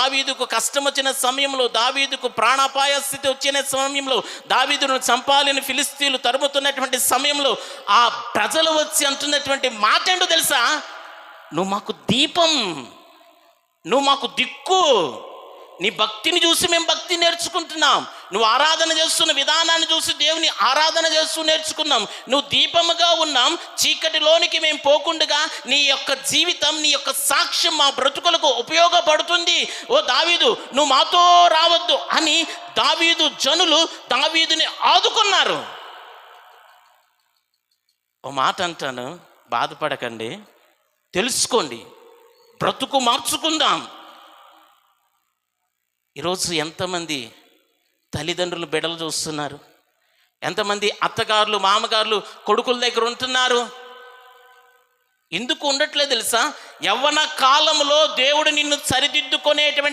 దావీదుకు కష్టం వచ్చిన సమయంలో దావీదుకు ప్రాణాపాయ స్థితి వచ్చిన సమయంలో దావీదును చంపాలని ఫిలిస్తీన్లు తరుముతున్నటువంటి సమయంలో ఆ ప్రజలు వచ్చి అంటున్నటువంటి మాట ఏంటో తెలుసా? నువ్వు మాకు దీపం నువ్వు మాకు దిక్కు నీ భక్తిని చూసి మేము భక్తి నేర్చుకుంటున్నాం. నువ్వు ఆరాధన చేస్తున్న విధానాన్ని చూసి దేవుని ఆరాధన చేస్తూ నేర్చుకున్నాం. నువ్వు దీపముగా ఉన్నాం. చీకటిలోనికి మేము పోకుండగా నీ యొక్క జీవితం నీ యొక్క సాక్ష్యం మా బ్రతుకులకు ఉపయోగపడుతుంది. ఓ దావీదు నువ్వు మాతో రావద్దు అని దావీదు జనులు దావీదుని ఆదుకున్నారు. ఓ మాట అంటాను బాధపడకండి. తెలుసుకోండి. బ్రతుకు మార్చుకుందాం. ఈరోజు ఎంతమంది తల్లిదండ్రులు బిడలు చూస్తున్నారు. ఎంతమంది అత్తగారులు మామగారులు కొడుకుల దగ్గర ఉంటున్నారు? ఎందుకు ఉండట్లేదు తెలుసా? యవ్వన కాలంలో దేవుడు నిన్ను సరిదిద్దుకునేటువంటి